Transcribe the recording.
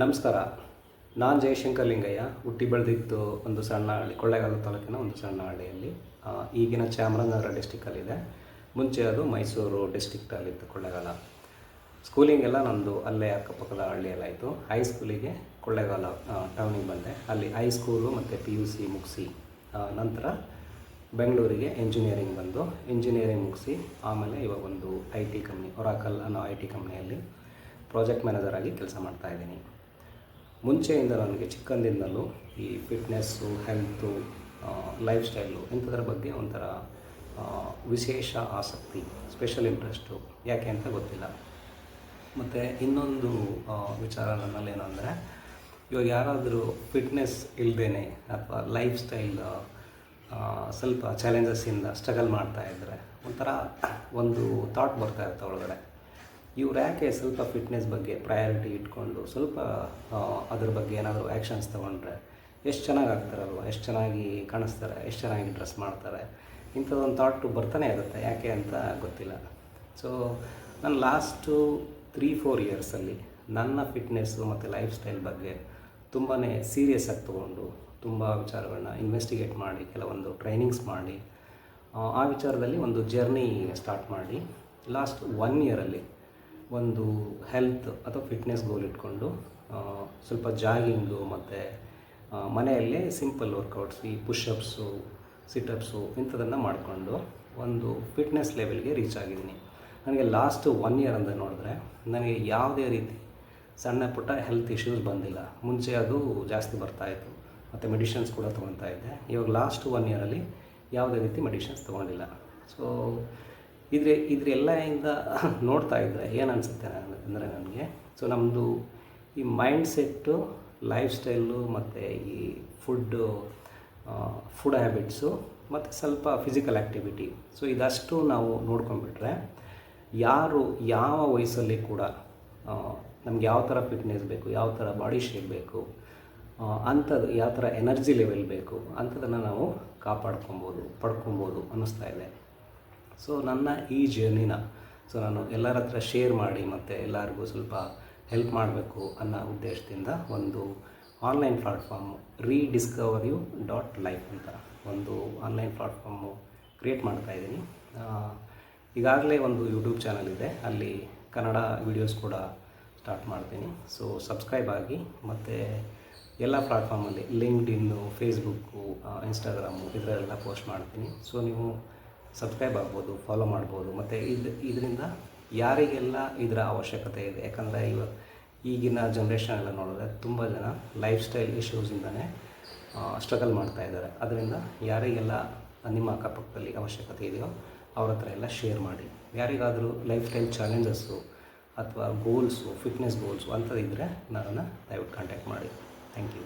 ನಮಸ್ಕಾರ. ನಾನು ಜಯಶಂಕರ್ ಲಿಂಗಯ್ಯ, ಹುಟ್ಟಿ ಬೆಳೆದಿದ್ದು ಒಂದು ಸಣ್ಣ ಹಳ್ಳಿ ಕೊಳ್ಳೇಗಾಲ ತಾಲೂಕಿನ ಒಂದು ಸಣ್ಣ ಹಳ್ಳಿಯಲ್ಲಿ ಈಗಿನ ಚಾಮರಾಜನಗರ ಡಿಸ್ಟಿಕ್ಕಲ್ಲಿದೆ ಮುಂಚೆ ಅದು ಮೈಸೂರು ಡಿಸ್ಟಿಕ್ಟಲ್ಲಿತ್ತು ಕೊಳ್ಳೇಗಾಲ. ಸ್ಕೂಲಿಂಗ್ ಎಲ್ಲ ನಂದು ಅಲ್ಲೇ ಅಕ್ಕಪಕ್ಕದ ಹಳ್ಳಿಯಲ್ಲಾಯಿತು. ಹೈಸ್ಕೂಲಿಗೆ ಕೊಳ್ಳೇಗಾಲ ಟೌನಿಗೆ ಬಂದೆ. ಅಲ್ಲಿ ಹೈಸ್ಕೂಲು ಮತ್ತು ಪಿ ಯು ಸಿ ಮುಗಿಸಿ ನಂತರ ಬೆಂಗಳೂರಿಗೆ ಇಂಜಿನಿಯರಿಂಗ್ ಬಂದು ಇಂಜಿನಿಯರಿಂಗ್ ಮುಗಿಸಿ, ಆಮೇಲೆ ಇವಾಗ ಒಂದು ಐ ಟಿ ಕಂಪ್ನಿ ಒರಾಕಲ್ ಅನ್ನೋ ಐ ಟಿ ಕಂಪ್ನಿಯಲ್ಲಿ ಪ್ರಾಜೆಕ್ಟ್ ಮ್ಯಾನೇಜರ್ ಆಗಿ ಕೆಲಸ ಮಾಡ್ತಾ ಇದ್ದೀನಿ. ಮುಂಚೆಯಿಂದ ನನಗೆ ಚಿಕ್ಕಂದಿನಲ್ಲೂ ಈ ಫಿಟ್ನೆಸ್ಸು ಹೆಲ್ತು ಲೈಫ್ ಸ್ಟೈಲು ಇಂಥದ್ರ ಬಗ್ಗೆ ಒಂಥರ ವಿಶೇಷ ಆಸಕ್ತಿ ಸ್ಪೆಷಲ್ ಇಂಟ್ರೆಸ್ಟು ಯಾಕೆ ಅಂತ ಗೊತ್ತಿಲ್ಲ. ಮತ್ತು ಇನ್ನೊಂದು ವಿಚಾರ ನನ್ನಲ್ಲಿ ಏನು ಅಂದರೆ ಇವಾಗ ಯಾರಾದರೂ ಫಿಟ್ನೆಸ್ ಇಲ್ಲದೇ ಅಥವಾ ಲೈಫ್ ಸ್ಟೈಲ್ ಸ್ವಲ್ಪ ಚಾಲೆಂಜಸ್ಸಿಂದ ಸ್ಟ್ರಗಲ್ ಮಾಡ್ತಾ ಇದ್ದರೆ ಒಂಥರ ಒಂದು ಥಾಟ್ ಬರ್ತಾ ಇರುತ್ತೆ ಒಳಗಡೆ. ಇವ್ರು ಯಾಕೆ ಸ್ವಲ್ಪ ಫಿಟ್ನೆಸ್ ಬಗ್ಗೆ ಪ್ರಯಾರಿಟಿ ಇಟ್ಕೊಂಡು ಸ್ವಲ್ಪ ಅದ್ರ ಬಗ್ಗೆ ಏನಾದರೂ ಆ್ಯಕ್ಷನ್ಸ್ ತೊಗೊಂಡ್ರೆ ಎಷ್ಟು ಚೆನ್ನಾಗಿ ಆಗ್ತಾರಲ್ವ ಎಷ್ಟು ಚೆನ್ನಾಗಿ ಕಾಣಿಸ್ತಾರೆ? ಎಷ್ಟು ಚೆನ್ನಾಗಿ ಡ್ರೆಸ್ ಮಾಡ್ತಾರೆ? ಇಂಥದ್ದೊಂದು ಥಾಟು ಬರ್ತಾನೆ ಇರುತ್ತೆ. ಯಾಕೆ ಅಂತ ಗೊತ್ತಿಲ್ಲ. ಸೊ ನಾನು ಲಾಸ್ಟು ತ್ರೀ ಫೋರ್ ಇಯರ್ಸಲ್ಲಿ ನನ್ನ ಫಿಟ್ನೆಸ್ಸು ಮತ್ತು ಲೈಫ್ ಸ್ಟೈಲ್ ಬಗ್ಗೆ ತುಂಬಾ ಸೀರಿಯಸ್ ಆಗಿ ತೊಗೊಂಡು ತುಂಬ ವಿಚಾರಗಳನ್ನ ಇನ್ವೆಸ್ಟಿಗೇಟ್ ಮಾಡಿ, ಕೆಲವೊಂದು ಟ್ರೈನಿಂಗ್ಸ್ ಮಾಡಿ, ಆ ವಿಚಾರದಲ್ಲಿ ಒಂದು ಜರ್ನಿ ಸ್ಟಾರ್ಟ್ ಮಾಡಿ. ಲಾಸ್ಟ್ ಒನ್ ಇಯರಲ್ಲಿ ಒಂದು ಹೆಲ್ತ್ ಅಥವಾ ಫಿಟ್ನೆಸ್ ಗೋಲ್ ಇಟ್ಕೊಂಡು ಸ್ವಲ್ಪ ಜಾಗಿಂಗು ಮತ್ತು ಮನೆಯಲ್ಲೇ ಸಿಂಪಲ್ ವರ್ಕೌಟ್ಸ್ ಈ ಪುಷಪ್ಸು ಸಿಟಪ್ಸು ಇಂಥದನ್ನು ಮಾಡಿಕೊಂಡು ಒಂದು ಫಿಟ್ನೆಸ್ ಲೆವೆಲ್ಗೆ ರೀಚ್ ಆಗಿದ್ದೀನಿ. ನನಗೆ ಲಾಸ್ಟ್ ಒನ್ ಇಯರ್ ಅಂತ ನೋಡಿದ್ರೆ ನನಗೆ ಯಾವುದೇ ರೀತಿ ಸಣ್ಣ ಪುಟ್ಟ ಹೆಲ್ತ್ ಇಶ್ಯೂಸ್ ಬಂದಿಲ್ಲ. ಮುಂಚೆ ಅದು ಜಾಸ್ತಿ ಬರ್ತಾಯಿತ್ತು ಮತ್ತು ಮೆಡಿಷನ್ಸ್ ಕೂಡ ತೊಗೊತಾ ಇದ್ದೆ. ಇವಾಗ ಲಾಸ್ಟ್ ಒನ್ ಇಯರಲ್ಲಿ ಯಾವುದೇ ರೀತಿ ಮೆಡಿಷನ್ಸ್ ತೊಗೊಂಡಿಲ್ಲ. ಸೊ ಇದ್ರೆ ಇದ್ರೆಲ್ಲದಿಂದ ನೋಡ್ತಾ ಇದ್ದರೆ ಏನು ಅನಿಸುತ್ತೆ ಅಂದರೆ ನನಗೆ? ಸೊ ನಮ್ಮದು ಈ ಮೈಂಡ್ ಸೆಟ್ಟು ಲೈಫ್ ಸ್ಟೈಲು ಮತ್ತು ಈ ಫುಡ್ಡು ಫುಡ್ ಹ್ಯಾಬಿಟ್ಸು ಮತ್ತು ಸ್ವಲ್ಪ ಫಿಸಿಕಲ್ ಆ್ಯಕ್ಟಿವಿಟಿ ಸೊ ಇದಷ್ಟು ನಾವು ನೋಡ್ಕೊಂಡ್ಬಿಟ್ರೆ ಯಾರು ಯಾವ ವಯಸ್ಸಲ್ಲಿ ಕೂಡ ನಮ್ಗೆ ಯಾವ ಥರ ಫಿಟ್ನೆಸ್ ಬೇಕು, ಯಾವ ಥರ ಬಾಡಿ ಶೇಪ್ ಬೇಕು ಅಂಥದ್ದು ಯಾವ ಥರ ಎನರ್ಜಿ ಲೆವೆಲ್ ಬೇಕು ಅಂಥದ್ದನ್ನು ನಾವು ಕಾಪಾಡ್ಕೊಬೋದು, ಪಡ್ಕೊಬೋದು ಅನ್ನಿಸ್ತಾ ಇದೆ. ಸೊ ನನ್ನ ಈ ಜರ್ನಿನ ಸೊ ನಾನು ಎಲ್ಲರ ಹತ್ರ ಶೇರ್ ಮಾಡಿ ಮತ್ತು ಎಲ್ಲರಿಗೂ ಸ್ವಲ್ಪ ಹೆಲ್ಪ್ ಮಾಡಬೇಕು ಅನ್ನೋ ಉದ್ದೇಶದಿಂದ ಒಂದು online platform rediscover you dot life ಅಂತ ಒಂದು ಆನ್ಲೈನ್ ಪ್ಲಾಟ್ಫಾರ್ಮು ಕ್ರಿಯೇಟ್ ಮಾಡ್ತಾ ಇದ್ದೀನಿ. ಈಗಾಗಲೇ ಒಂದು ಯೂಟ್ಯೂಬ್ ಚಾನಲ್ ಇದೆ. ಅಲ್ಲಿ ಕನ್ನಡ ವಿಡಿಯೋಸ್ ಕೂಡ ಸ್ಟಾರ್ಟ್ ಮಾಡ್ತೀನಿ. ಸೊ ಸಬ್ಸ್ಕ್ರೈಬ್ ಆಗಿ ಮತ್ತು ಎಲ್ಲ ಪ್ಲಾಟ್ಫಾರ್ಮಲ್ಲಿ ಲಿಂಕ್ಡ್ ಇನ್ನು ಫೇಸ್ಬುಕ್ಕು ಇನ್ಸ್ಟಾಗ್ರಾಮು ಇದರಲ್ಲೆಲ್ಲ ಪೋಸ್ಟ್ ಮಾಡ್ತೀನಿ. ಸೊ ನೀವು ಸಬ್ಸ್ಕ್ರೈಬ್ ಆಗ್ಬೋದು ಫಾಲೋ ಮಾಡ್ಬೋದು, ಮತ್ತು ಇದು, ಇದರಿಂದ ಯಾರಿಗೆಲ್ಲ ಇದರ ಅವಶ್ಯಕತೆ ಇದೆ? ಯಾಕಂದರೆ ಇವ, ಈಗಿನ ಜನ್ರೇಷನ್ ಎಲ್ಲ ನೋಡಿದ್ರೆ ತುಂಬ ಜನ ಲೈಫ್ ಸ್ಟೈಲ್ ಇಶ್ಯೂಸಿಂದನೇ ಸ್ಟ್ರಗಲ್ ಮಾಡ್ತಾ ಇದ್ದಾರೆ. ಅದರಿಂದ ಯಾರಿಗೆಲ್ಲ ನಿಮ್ಮ ಅಕ್ಕಪಕ್ಕದಲ್ಲಿ ಅವಶ್ಯಕತೆ ಇದೆಯೋ ಅವ್ರ ಹತ್ರ ಎಲ್ಲ ಶೇರ್ ಮಾಡಿ. ಯಾರಿಗಾದರೂ ಲೈಫ್ ಸ್ಟೈಲ್ ಚಾಲೆಂಜಸ್ಸು ಅಥವಾ ಗೋಲ್ಸು ಫಿಟ್ನೆಸ್ ಗೋಲ್ಸು ಅಂಥದ್ದಿದ್ದರೆ ನನ್ನನ್ನು ದಯವಿಟ್ಟು ಕಾಂಟ್ಯಾಕ್ಟ್ ಮಾಡಿ. Thank you